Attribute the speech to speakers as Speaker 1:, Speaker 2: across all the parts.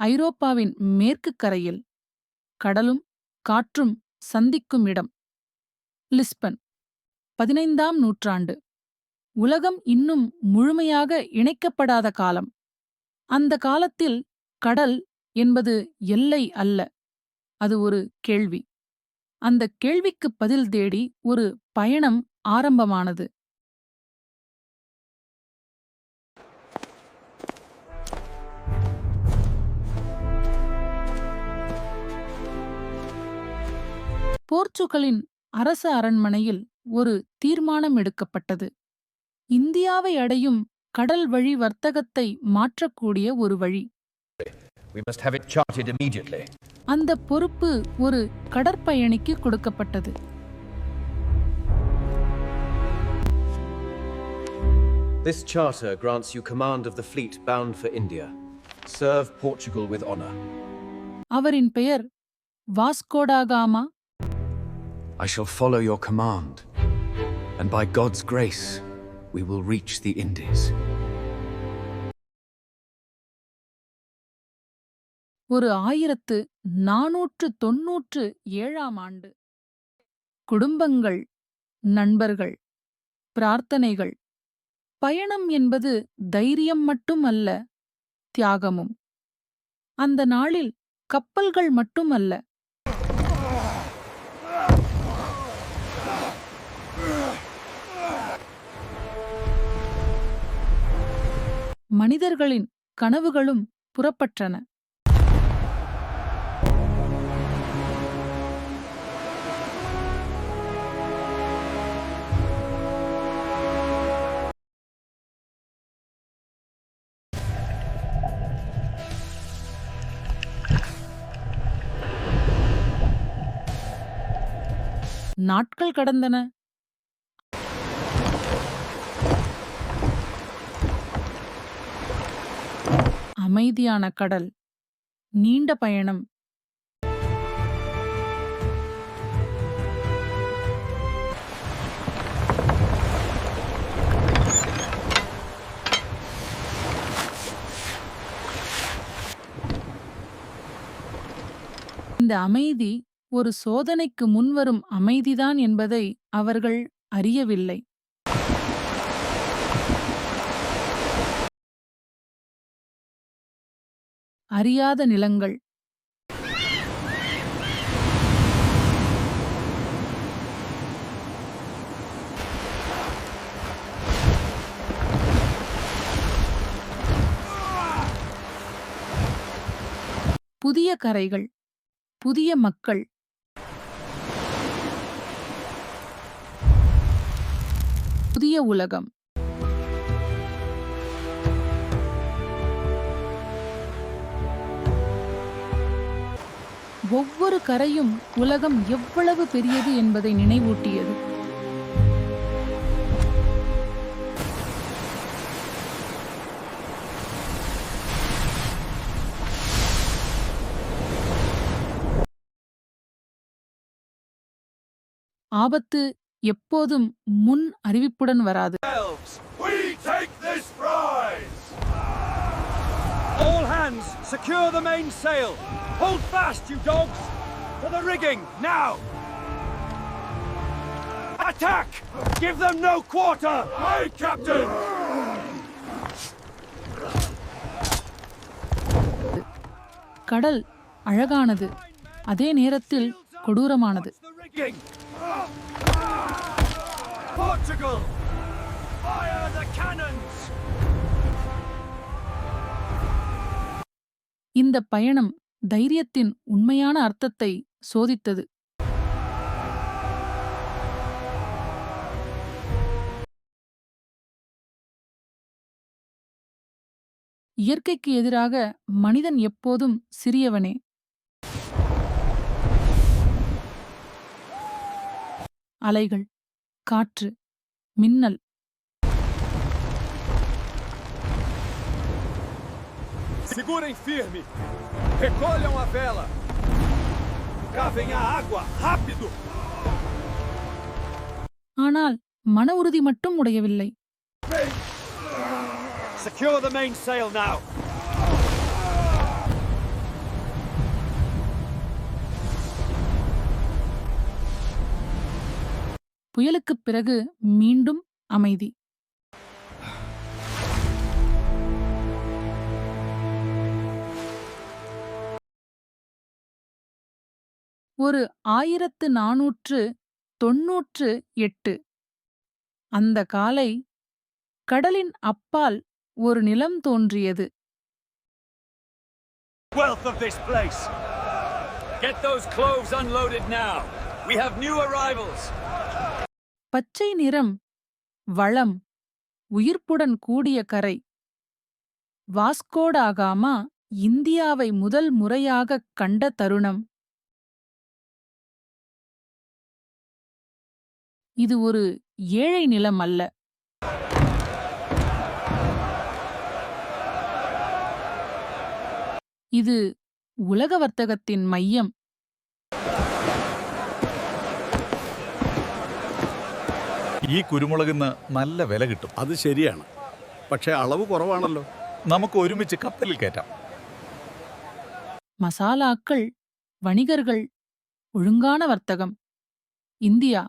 Speaker 1: ஐரோப்பாவின் மேற்கு கரையில் கடலும் காற்றும் சந்திக்கும் இடம் லிஸ்பன். பதினைந்தாம் நூற்றாண்டு. உலகம் இன்னும் முழுமையாக இணைக்கப்படாத காலம். அந்த காலத்தில் கடல் என்பது எல்லை அல்ல அது ஒரு கேள்வி. அந்த கேள்விக்குப் பதில் தேடி ஒரு பயணம் ஆரம்பமானது. போர்ச்சுகலின் அரச அரண்மனையில் ஒரு தீர்மானம் எடுக்கப்பட்டது இந்தியாவை அடையும் கடல் வழி வர்த்தகத்தை மாற்றக்கூடிய ஒரு வழி. அந்த பொறுப்பு ஒரு கடற்பயணிக்கு கொடுக்கப்பட்டது
Speaker 2: This charter grants you command of the fleet bound for India. Serve Portugal with honor.
Speaker 1: அவரின் பெயர் Vasco da Gama
Speaker 2: I shall follow your command, and by God's grace, we will reach the Indies.
Speaker 1: ஒரு ஆயிரத்து நாநூற்று தொன்னூற்று ஏழாம் ஆண்டு. குடும்பங்கள் நண்பர்கள் பிரார்த்தனைகள். பயணம் என்பது தைரியம் மட்டும் அல்ல தியாகமும். அந்த நாளில் கப்பல்கள் மட்டுமல்ல மனிதர்களின் கனவுகளும் புறப்பட்டன நாட்கள் கடந்தன. அமைதியான கடல். நீண்ட பயணம். இந்த அமைதி ஒரு சோதனைக்கு முன்வரும் அமைதிதான் என்பதை அவர்கள் அறியவில்லை. அறியாத நிலங்கள். புதிய கரைகள் புதிய மக்கள். புதிய உலகம். ஒவ்வொரு கரையும் உலகம் எவ்வளவு பெரியது என்பதை நினைவூட்டியது. ஆபத்து எப்போதும் முன் அறிவிப்புடன் வராது.
Speaker 3: All hands, secure the mainsail! Hold fast, you dogs! To the rigging, now! Attack! Give them no quarter! Aye, Captain!
Speaker 1: கடல் அழகானது அதே நேரத்தில் கொடூரமானது!
Speaker 3: Portugal! Fire the cannons!
Speaker 1: இந்த பயணம் தைரியத்தின் உண்மையான அர்த்தத்தை சோதித்தது. இயற்கைக்கு எதிராக மனிதன் எப்போதும் சிறியவனே. அலைகள் காற்று மின்னல்.
Speaker 3: Segurem firme! Recolham a vela! Cavem a água! Rápido!
Speaker 1: ஆனால் மன உறுதி மட்டும் உடையவில்லை
Speaker 3: Secure the mainsail now!
Speaker 1: புயலுக்குப் பிறகு மீண்டும் அமைதி ஒரு ஆயிரத்து நாநூற்று தொன்னூற்று எட்டு அந்த காலை கடலின் அப்பால் ஒரு நிலம் தோன்றியது
Speaker 3: Wealth of this place! Get those cloves unloaded now! We have new arrivals!
Speaker 1: பச்சை நிறம் வளம் உயிர்ப்புடன் கூடிய கரை வாஸ்கோடாகாமா இந்தியாவை முதல் முறையாகக் கண்ட தருணம் இது ஒரு ஏழை நிலம் அல்ல இது உலக வர்த்தகத்தின் மையம்
Speaker 4: ഈ കുരുമുളകിന് നല്ല വില കിട്ടും
Speaker 5: അത് ശരിയാണ് പക്ഷേ അളവ് കുറവാണല്ലോ
Speaker 4: നമുക്ക് ഒരുമിച്ച് കപ്പലിൽ കയറ്റാം
Speaker 1: மசாலாக்கள் வணிகர்கள் ஒழுங்கான வர்த்தகம் இந்தியா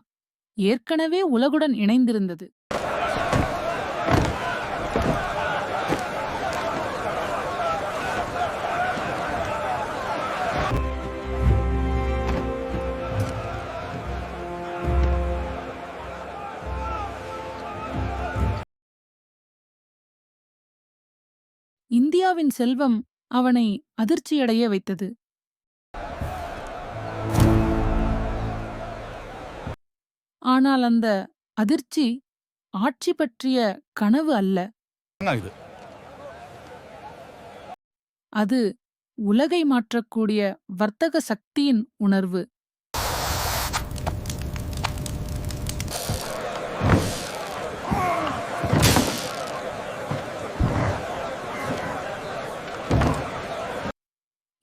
Speaker 1: ஏற்கனவே உலகுடன் இணைந்திருந்தது. இந்தியாவின் செல்வம் அவனை அதிர்ச்சியடைய வைத்தது. ஆனால் அந்த அதிர்ச்சி ஆட்சி பற்றிய கனவு அல்ல. அது உலகை மாற்றக்கூடிய வர்த்தக சக்தியின் உணர்வு.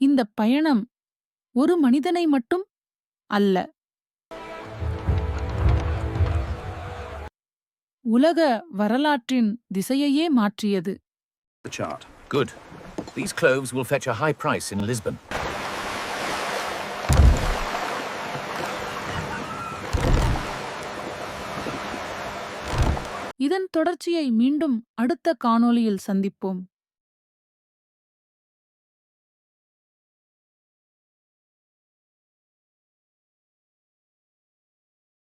Speaker 1: இந்த பயணம் ஒரு மனிதனை மட்டும் அல்ல உலக வரலாற்றின் திசையையே மாற்றியது
Speaker 2: The chart.
Speaker 6: Good. These cloves will fetch a high price in Lisbon.
Speaker 1: இதன் தொடர்ச்சியை மீண்டும் அடுத்த காணொளியில் சந்திப்போம்